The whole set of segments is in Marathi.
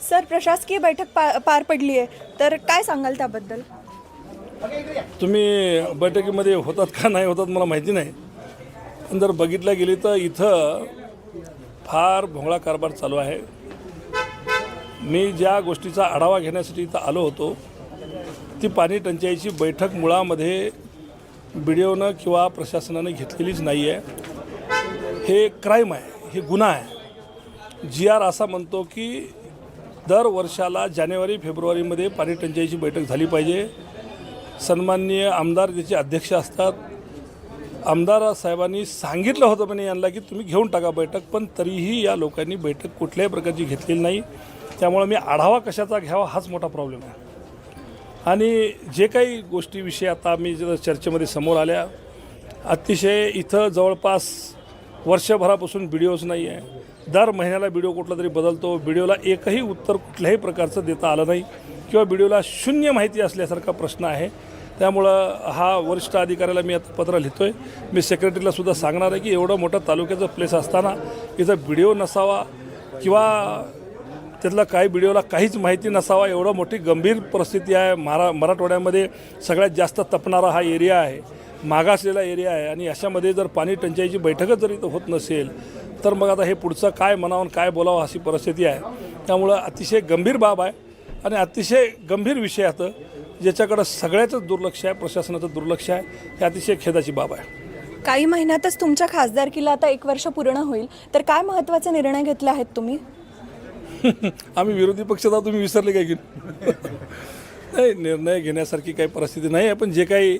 सर प्रशासकीय बैठक पा पार पडली आहे. तर काय सांगाल त्याबद्दल? तुम्ही बैठकीमध्ये होतात का नाही होतात मला माहिती नाही. पण जर बघितलं गेली तर इथं फार भोंगळा कारभार चालू आहे. मी ज्या गोष्टीचा आढावा घेण्यासाठी इथं आलो होतो ती पाणी टंचाईची बैठक मुळामध्ये बी डी ओनं किंवा प्रशासनानं घेतलेलीच नाही आहे हे क्राईम आहे हे गुन्हा आहे. जी आर असा म्हणतो की दर वर्षाला जानेवारी फेब्रुवारीमध्ये पाणी टंचाईची बैठक झाली पाहिजे. सन्माननीय आमदार त्याचे अध्यक्ष असतात. आमदार साहेबांनी सांगितलं होतं म्हणे यांना की तुम्ही घेऊन टाका बैठक पण तरीही या लोकांनी बैठक कुठल्याही प्रकारची घेतलेली नाही. त्यामुळं मी आढावा कशाचा घ्यावा हाच मोठा प्रॉब्लेम आहे. आणि जे काही गोष्टीविषयी आता मी जर चर्चेमध्ये समोर आल्या अतिशय इथं जवळपास वर्षभरापासून व्हिडिओज नाही आहे. दर महिन्याला व्हिडिओ कुठला तरी बदलतो. व्हिडिओला एकही उत्तर कुठल्याही प्रकारचं देता आलं नाही. किंवा व्हिडिओला शून्य माहिती असल्यासारखा प्रश्न आहे. त्यामुळं हा वरिष्ठ अधिकाऱ्याला मी आता पत्र लिहितो आहे मी सेक्रेटरीला सुद्धा सांगणार आहे की एवढं मोठं तालुक्याचं प्लेस असताना इथं व्हिडिओ नसावा किंवा त्यातला काही व्हिडिओला काहीच माहिती नसावा एवढं मोठी गंभीर परिस्थिती आहे. महारा मराठवाड्यामध्ये सगळ्यात जास्त तपणारा हा एरिया आहे. मागासलेला एरिया आहे आणि अशामध्ये जर पाणी टंचाईची बैठकच जर इथं होत नसेल तर मग आता हे पुढचं काय म्हणावं काय बोलावं अशी परिस्थिती आहे. त्यामुळं अतिशय गंभीर बाब आहे आणि अतिशय गंभीर विषय आहे ज्याच्याकडं सगळ्याचंच दुर्लक्ष आहे प्रशासनाचं दुर्लक्ष आहे हे अतिशय खेदाची बाब आहे. काही महिन्यातच तुमच्या खासदारकीला आता एक वर्ष पूर्ण होईल तर काय महत्त्वाचे निर्णय घेतले आहेत तुम्ही? आम्ही विरोधी आहोत, तुम्ही विसरले काय की? नाही निर्णय घेण्यासारखी काही परिस्थिती नाही आहे पण जे काही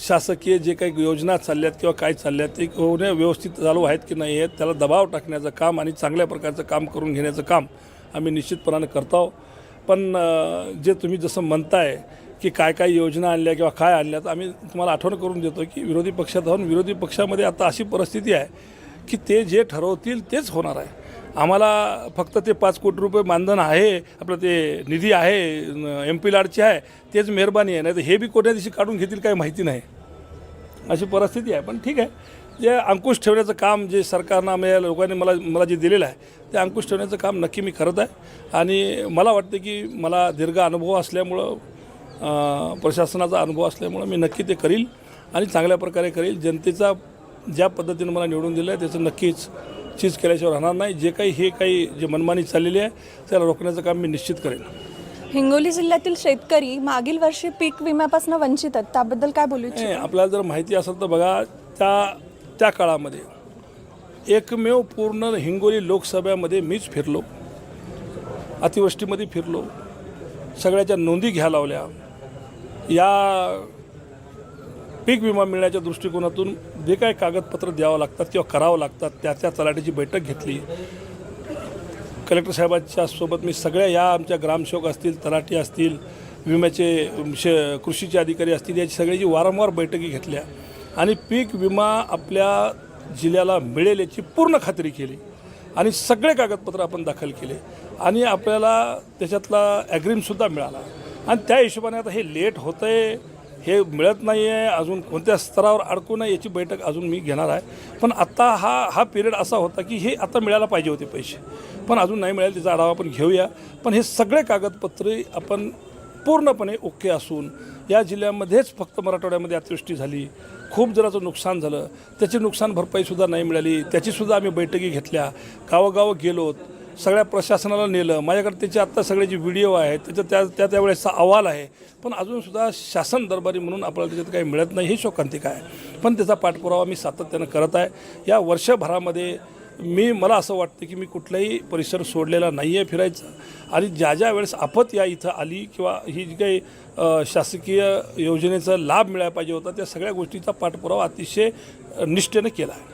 शासकीय जे काही योजना चालल्यात किंवा काय चालल्यात ते होणे व्यवस्थित चालू आहेत की नाही आहेत त्याला दबाव टाकण्याचं काम आणि चांगल्या प्रकारचं काम करून घेण्याचं काम आम्ही निश्चितपणाने करतो पण जे तुम्ही जसं म्हणताय की काय काय योजना आणल्या किंवा काय आणल्या तर आम्ही तुम्हाला आठवण करून देतो की विरोधी पक्षात आहोत विरोधी पक्षामध्ये आता अशी परिस्थिती आहे की ते जे ठरवतील तेच होणार आहे. आम्हाला फक्त ते पाच कोटी रुपये मानधन आहे आपलं ते निधी आहे एम पी लाडची आहे तेच मेहरबानी आहे. नाही तर हे बी कोणत्या दिवशी काढून घेतील काही माहिती नाही. अशी परिस्थिती आहे. पण ठीक आहे. जे अंकुश ठेवण्याचं काम जे सरकारनं आम्ही या लोकांनी मला मला जे दिलेलं आहे ते अंकुश ठेवण्याचं काम नक्की मी करत आहे. आणि मला वाटतं की मला दीर्घ अनुभव असल्यामुळं प्रशासनाचा अनुभव असल्यामुळं मी नक्की ते करील आणि चांगल्या प्रकारे करील. जनतेचा ज्या पद्धतीनं मला निवडून दिलं आहे त्याचं नक्कीच चीज केल्याशिवाय राहणार नाही. जे काही हे काही जे मनमानी चाललेली आहे त्याला रोखण्याचं काम मी निश्चित करेन. हिंगोली जिल्ह्यातील शेतकरी मागील वर्षी पीक विम्यापासून वंचित आहेत. त्याबद्दल काय बोलू इच्छिता? नाही आपल्याला जर माहिती असेल तर बघा त्या त्या काळामध्ये एकमेव पूर्ण हिंगोली लोकसभेमध्ये मीच फिरलो. अतिवृष्टीमध्ये फिरलो. सगळ्याच्या नोंदी घ्या लावल्या. या पीक विमा मिळण्याच्या दृष्टिकोनातून जे काही कागदपत्र द्यावं लागतात किंवा करावं लागतात त्या त्या तलाठीची बैठक घेतली. कलेक्टर साहेबांच्या सोबत मी सगळ्या या आमच्या ग्रामसेवक असतील तलाठी असतील विम्याचे श कृषीचे अधिकारी असतील याची सगळ्याची वारंवार बैठकी घेतल्या आणि पीक विमा आपल्या जिल्ह्याला मिळेल याची पूर्ण खात्री केली आणि सगळे कागदपत्र आपण दाखल केले आणि आपल्याला त्याच्यातला ॲग्रीमसुद्धा मिळाला. आणि त्या हिशोबाने आता हे लेट होतं आहे हे मिळत नाही आहे अजून कोणत्या स्तरावर अडकू नये याची बैठक अजून मी घेणार आहे. पण आत्ता हा हा पिरियड असा होता की हे आता मिळायला पाहिजे होते पैसे. पण अजून नाही मिळाले त्याचा आढावा आपण घेऊया. पण हे सगळे कागदपत्रे आपण पूर्णपणे ओके असून या जिल्ह्यामध्येच फक्त मराठवाड्यामध्ये अतिवृष्टी झाली. खूप जराचं नुकसान झालं. त्याची नुकसान भरपाईसुद्धा नाही मिळाली. त्याचीसुद्धा आम्ही बैठकी घेतल्या. गावोगावं गेलोत. सगळ्या प्रशासनाला नेलं. माझ्याकडे त्याचे आत्ता सगळे जे व्हिडिओ आहेत त्याचं त्या त्या त्यावेळेसचा अहवाल आहे. पण अजूनसुद्धा शासन दरबारी म्हणून आपल्याला त्याच्यात काही मिळत नाही. ही शोकांतिका आहे पण त्याचा पाठपुरावा मी सातत्यानं करत आहे. या वर्षभरामध्ये मी मला असं वाटतं की मी कुठलाही परिसर सोडलेला नाही आहे फिरायचा. आणि ज्या ज्या वेळेस आपत या इथं आली किंवा ही जी काही शासकीय योजनेचा लाभ मिळायला पाहिजे होता त्या सगळ्या गोष्टीचा पाठपुरावा अतिशय निष्ठेनं केला आहे.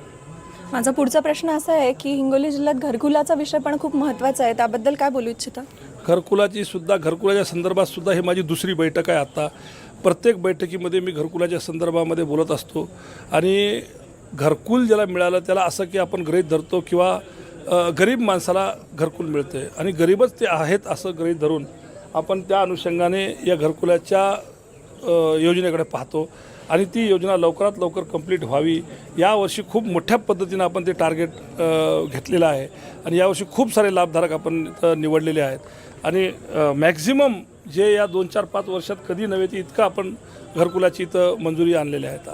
माझा पुढचा प्रश्न असा आहे की हिंगोली जिल्ह्यात घरकुलाचा विषय पण खूप महत्त्वाचा आहे. त्याबद्दल काय बोलू इच्छिता? घरकुलाची सुद्धा घरकुलाच्या संदर्भात सुद्धा ही माझी दुसरी बैठक आहे आता. प्रत्येक बैठकीमध्ये मी घरकुलाच्या संदर्भामध्ये बोलत असतो. आणि घरकुल ज्याला मिळालं त्याला असं की आपण गृहीत धरतो किंवा गरीब माणसाला घरकुल मिळते आणि गरीबच ते आहेत असं गृहीत धरून आपण त्या अनुषंगाने या घरकुलाच्या योजनेकडे पाहतो. आणि ती योजना लवकरात लवकर कंप्लीट व्हावी. यावर्षी खूप मोठ्या पद्धतीनं आपण ते टार्गेट घेतलेलं आहे. आणि यावर्षी खूप सारे लाभधारक आपण इथं निवडलेले आहेत. आणि मॅक्झिमम जे या दोन चार पाच वर्षात कधी नव्हे ते इतकं आपण घरकुलाची इथं मंजुरी आणलेल्या आहेत.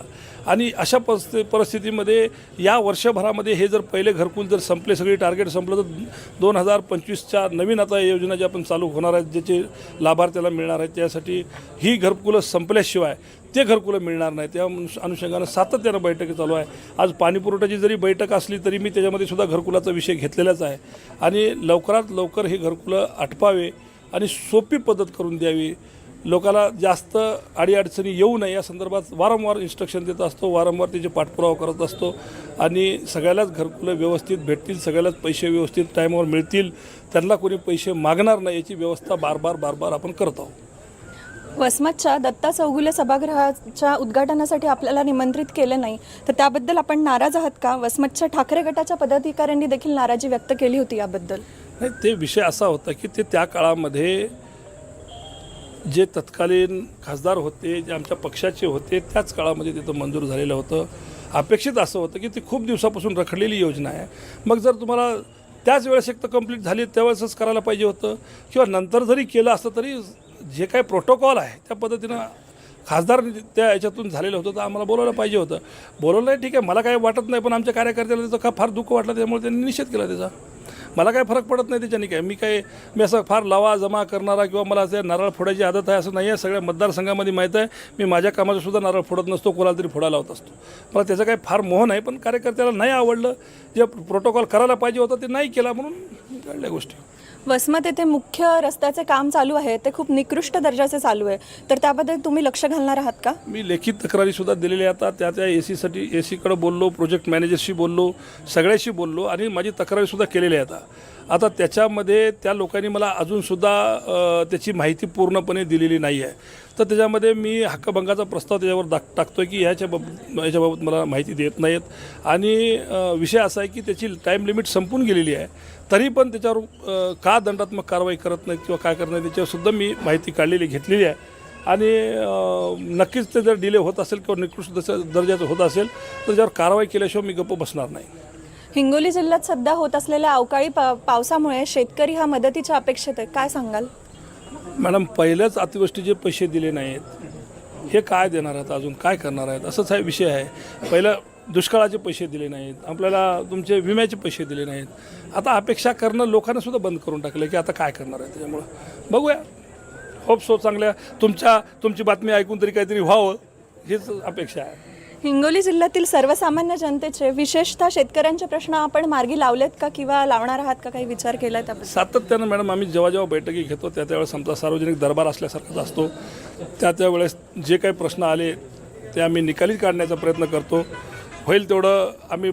आणि अशा परिस्थिती परिस्थितीमध्ये या वर्षभरामध्ये हे जर पहिले घरकुल जर संपले सगळे टार्गेट संपलं तर दोन हजार पंचवीसच्या नवीन आता या योजना ज्या आपण चालू होणार आहेत ज्याचे लाभार्थ्याला मिळणार आहेत त्यासाठी ही घरकुलं संपल्याशिवाय ते घरकुलं मिळणार नाही. त्या अनुषंगानं सातत्यानं बैठकी चालू आहे. आज पाणीपुरवठ्याची जरी बैठक असली तरी मी त्याच्यामध्ये सुद्धा घरकुलाचा विषय घेतलेलाच आहे. आणि लवकरात लवकर हे घरकुलं आटपावे आणि सोपी पद्धत करून द्यावी. लोकाला जास्त अडीअडचणी येऊ नये या संदर्भात वारंवार इन्स्ट्रक्शन देत असतो वारंवार त्याचे पाठपुरावा करत असतो आणि सगळ्यालाच घरकुलं व्यवस्थित भेटतील सगळ्यालाच पैसे व्यवस्थित टाईमावर मिळतील. त्यांना कोणी पैसे मागणार नाही याची व्यवस्था बार बार बार बार आपण करत आहोत. वसमतच्या दत्ता चौगुले सभागृहाच्या उद्घाटनासाठी आपल्याला निमंत्रित केले नाही तर त्याबद्दल आपण नाराज आहात का? वसमतच्या ठाकरे गटाच्या पदाधिकाऱ्यांनी देखील नाराजी व्यक्त केली होती याबद्दल. नाही ते विषय असा होता की ते त्या काळामध्ये जे तत्कालीन खासदार होते जे आमच्या पक्षाचे होते त्याच काळामध्ये तिथं मंजूर झालेलं होतं. अपेक्षित असं होतं की ती खूप दिवसापासून रखडलेली योजना आहे. मग जर तुम्हाला त्याच वेळेस एक तर कंप्लीट झाली त्यावेळेसच करायला पाहिजे होतं. किंवा नंतर जरी केलं असतं तरी जे काही प्रोटोकॉल आहे त्या पद्धतीनं खासदार त्या याच्यातून झालेलं होतं तर आम्हाला बोलायला पाहिजे होतं. बोलवलं नाही ठीक आहे मला काही वाटत नाही पण आमच्या कार्यकर्त्याला त्याचं का फार दुःख वाटलं त्यामुळे त्यांनी निषेध केला त्याचा. मला काय फरक पडत नाही त्याच्याने काय मी काय मी असं फार लावा जमा करणारा किंवा मला असं नारळ फोडायची आदत आहे असं नाही आहे. सगळ्या मतदारसंघामध्ये माहीत आहे मी माझ्या कामाचं सुद्धा नारळ फोडत नसतो कोणाला तरी फोडायला होत असतो. मला त्याचं काही फार मोह नाही पण कार्यकर्त्याला नाही आवडलं जे प्रोटोकॉल करायला पाहिजे होतं ते नाही केला म्हणून कळल्या गोष्टी. वसमत येथे मुख्य रस्त्याचे काम चालू आहे. ते खूप निकृष्ट दर्जाचे चालू आहे. तर त्याबद्दल तुम्ही लक्ष घालणार आहात का? मी लेखित तक्रारीसुद्धा दिलेल्या आता. त्या त्या ए सीसाठी ए सीकडं बोललो प्रोजेक्ट मॅनेजरशी बोललो सगळ्याशी बोललो आणि माझी तक्रारीसुद्धा केलेली आहे आता. आता त्याच्यामध्ये त्या लोकांनी मला अजूनसुद्धा त्याची माहिती पूर्णपणे दिलेली नाही आहे. तर त्याच्यामध्ये मी हक्कभंगाचा प्रस्ताव त्याच्यावर दाख टाकतो आहे की ह्याच्या बाब ह्याच्याबाबत मला माहिती देत नाहीत. आणि विषय असा आहे की त्याची टाईम लिमिट संपून गेलेली आहे. तरी पण त्याच्यावर का दंडात्मक कारवाई करत नाहीत किंवा काय करत नाही त्याच्यावरसुद्धा मी माहिती काढलेली घेतलेली आहे. आणि नक्कीच ते जर डिले होत असेल किंवा निकृष्ट दर्जाचं होत असेल तर त्याच्यावर कारवाई केल्याशिवाय मी गप्प बसणार नाही. हिंगोली जिल्ह्यात सध्या होत असलेल्या अवकाळी पा पावसामुळे शेतकरी हा मदतीच्या अपेक्षेत आहे. काय सांगाल? मॅडम पहिल्याच अतिवृष्टीचे पैसे दिले नाहीत हे काय देणार आहेत अजून? काय करणार आहेत? असंच हा विषय आहे. पहिलं दुष्काळाचे पैसे दिले नाहीत आपल्याला तुमचे विम्याचे पैसे दिले नाहीत. आता अपेक्षा करणं लोकांना सुद्धा बंद करून टाकलं की आता काय करणार आहे त्याच्यामुळं. बघूया. होप सो चांगल्या. तुमच्या तुमची बातमी ऐकून तरी काहीतरी व्हावं हीच अपेक्षा आहे. हिंगोली जिल्ह्यातील सर्वसामान्य जनतेचे विशेषतः शेतकऱ्यांचे प्रश्न आपण मार्गी लावलेत का किंवा लावणार आहात का काही विचार केला त्याबद्दल? सातत्यानं मॅडम आम्ही जेव्हा जेव्हा बैठकी घेतो त्या त्यावेळेस आमचा सार्वजनिक दरबार असल्यासारखाच असतो. त्या त्यावेळेस जे काही प्रश्न आले ते आम्ही निकाली काढण्याचा प्रयत्न करतो. होईल तेवढं आम्ही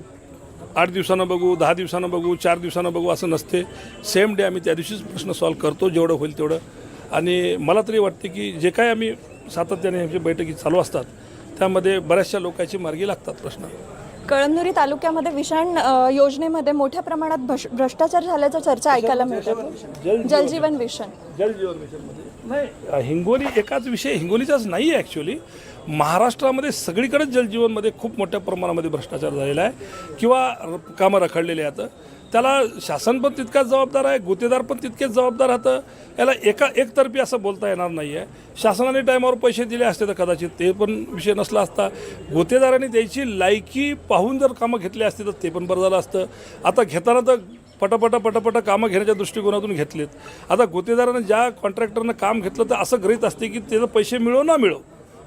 आठ दिवसानं बघू दहा दिवसानं बघू चार दिवसानं बघू असं नसते. सेम डे आम्ही त्या दिवशीच प्रश्न सॉल्व करतो जेवढं होईल तेवढं. आणि मला तरी वाटते की जे काही आम्ही सातत्याने आमच्या बैठकी चालू असतात त्यामध्ये बऱ्याचशा लोकांची मार्गी लागतात प्रश्न. कळमनुरी तालुक्यामध्ये विषाण योजनेमध्ये मोठ्या प्रमाणात भ्रष्टाचार झाल्याच्या चर्चा ऐकायला मिळतात जलजीवन मिशन. जलजीवन मिशनमध्ये? नाही हिंगोली एकाच विषय हिंगोलीचाच नाही आहे ॲक्च्युली महाराष्ट्रामध्ये सगळीकडेच जलजीवनमध्ये खूप मोठ्या प्रमाणामध्ये भ्रष्टाचार झालेला आहे. किंवा र- कामं रखडलेली आहेत. त्याला शासन पण तितकाच जबाबदार आहे गुतेदार पण तितकेच जबाबदार राहतं याला एका एकतर्फी असं बोलता येणार नाही आहे शासनाने टायमावर पैसे दिले असते तर कदाचित ते पण विषय नसला असता. गुत्तेदारांनी त्याची लायकी पाहून जर कामं घेतली असती तर ते पण बरं झालं असतं. आता घेताना तर पटापटा पटापटा कामं घेण्याच्या दृष्टिकोनातून घेतलेत. आता गुत्तेदारानं ज्या कॉन्ट्रॅक्टरनं काम घेतलं तर असं गृहीत असते की त्याचं पैसे मिळो ना मिळो.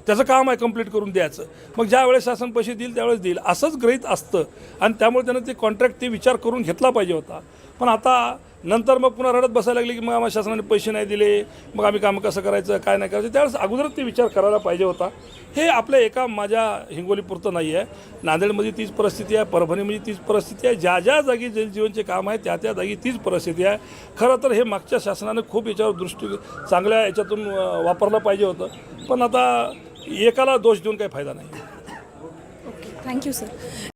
त्याचं काम आहे कंप्लीट करून द्यायचं. मग ज्या वेळेस शासन पैसे देईल त्यावेळेस देईल. असंच ग्रहित असतं. आणि त्यामुळे त्यानं ते कॉन्ट्रॅक्ट ते विचार करून घेतला पाहिजे होता. पण आता नंतर मग पुन्हा रडत बसायला लागले की मग आम्हाला शासनाने पैसे नाही दिले. मग आम्ही कामं कसं करायचं काय नाही करायचं? त्यावेळेस अगोदरच ते विचार करायला पाहिजे होता. हे आपल्या एका माझ्या हिंगोलीपुरतं नाही आहे. नांदेडमध्ये तीच परिस्थिती आहे परभणीमध्ये तीच परिस्थिती आहे. ज्या ज्या जागी जलजीवनचे काम आहे त्या त्या जागी तीच परिस्थिती आहे. खरं तर हे मागच्या शासनानं खूप याच्यावर दृष्टी चांगल्या याच्यातून वापरलं पाहिजे होतं. पण आता एकाला दोष देऊन काही फायदा नाही. Thank you sir